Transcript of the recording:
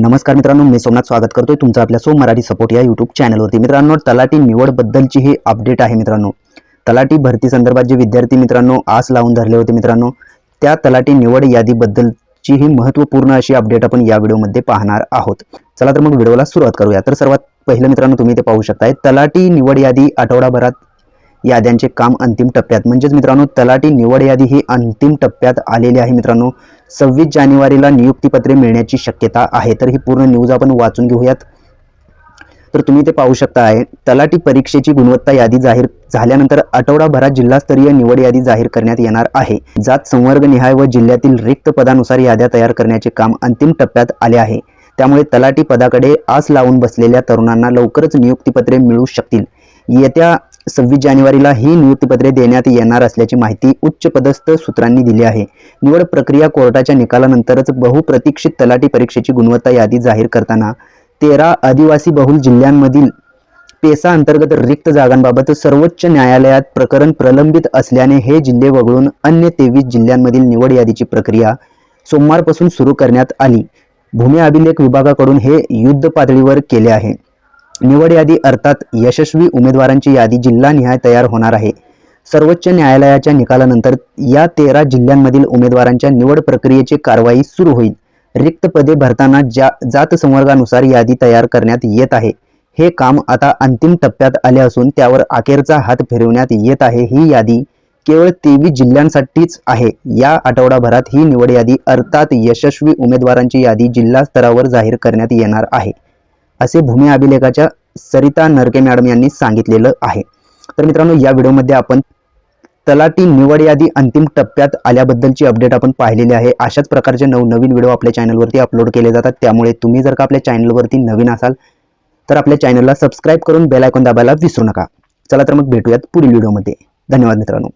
नमस्कार मित्रांनो मी सोमनाथ स्वागत करतोय तुमचं आपल्या सोम मराठी सपोर्ट या युट्यूब चॅनलवरती मित्रांनो तलाठी निवडबद्दलची ही अपडेट आहे मित्रांनो. तलाठी भरती संदर्भात जे विद्यार्थी मित्रांनो आस लावून धरले होते मित्रांनो त्या तलाठी निवड यादीबद्दलची ही महत्त्वपूर्ण अशी अपडेट आपण या व्हिडिओमध्ये पाहणार आहोत. चला तर मग व्हिडिओला सुरुवात करूया. तर सर्वात पहिलं मित्रांनो तुम्ही ते पाहू शकताय तलाठी निवड यादी आठवडाभरात याद्यांचे काम अंतिम टप्प्यात. म्हणजेच मित्रांनो तलाठी निवड यादी ही अंतिम टप्प्यात आलेली आहे मित्रांनो. सव्वीस जानेवारीला नियुक्तीपत्रे मिळण्याची शक्यता आहे. तर ही पूर्ण न्यूज आपण वाचून घेऊयात. तर तुम्ही ते पाहू शकता आहे. तलाठी परीक्षेची गुणवत्ता यादी जाहीर झाल्यानंतर आठवडाभरात जिल्हास्तरीय निवड यादी जाहीर करण्यात येणार आहे. जात संवर्ग निहाय व जिल्ह्यातील रिक्त पदानुसार याद्या तयार करण्याचे काम अंतिम टप्प्यात आले आहे. त्यामुळे तलाठी पदाकडे आस लावून बसलेल्या तरुणांना लवकरच नियुक्तीपत्रे मिळू शकतील. येत्या सव्वीस जानेवारीला ही नियुक्तीपत्रे देण्यात येणार असल्याची माहिती उच्च पदस्थ सूत्रांनी दिली आहे. निवड प्रक्रिया कोर्टाच्या निकालानंतरच बहुप्रतीक्षित तलाठी परीक्षेची गुणवत्ता यादी जाहीर करताना तेरा आदिवासी बहुल जिल्ह्यांमधील पेसा अंतर्गत रिक्त जागांबाबत सर्वोच्च न्यायालयात प्रकरण प्रलंबित असल्याने हे जिल्हे वगळून अन्य तेवीस जिल्ह्यांमधील निवड यादीची प्रक्रिया सोमवारपासून सुरू करण्यात आली. भूमी अभिलेख विभागाकडून हे युद्ध पातळीवर केले आहे. निवड यादी अर्थात यशस्वी उमेदवारांची यादी जिल्हानिहाय तयार होणार आहे. सर्वोच्च न्यायालयाच्या निकालानंतर या तेरा जिल्ह्यांमधील उमेदवारांच्या निवड प्रक्रियेची कारवाई सुरू होईल. रिक्त पदे भरताना ज्या जात संवर्गानुसार यादी तयार करण्यात येत आहे. हे काम आता अंतिम टप्प्यात आले असून त्यावर अखेरचा हात फिरवण्यात येत आहे ही यादी केवळ तेवीस जिल्ह्यांसाठीच आहे. या आठवडाभरात ही निवड यादी अर्थात यशस्वी उमेदवारांची यादी जिल्हा स्तरावर जाहीर करण्यात येणार आहे. असे भूमी अभिलेखाच्या सरिता नरके मॅडम यांनी सांगितलेलं आहे. तर मित्रांनो या व्हिडिओमध्ये आपण तलाठी निवड यादी अंतिम टप्प्यात आल्याबद्दलची अपडेट आपण पाहिलेली आहे. अशाच प्रकारचे नवनवीन व्हिडिओ आपल्या चॅनलवरती अपलोड केले जातात. त्यामुळे तुम्ही जर का आपल्या चॅनलवरती नवीन असाल तर आपल्या चॅनलला सबस्क्राईब करून बेल आयकॉन दाबायला विसरू नका. चला तर मग भेटूयात पुढील व्हिडिओमध्ये. धन्यवाद मित्रांनो.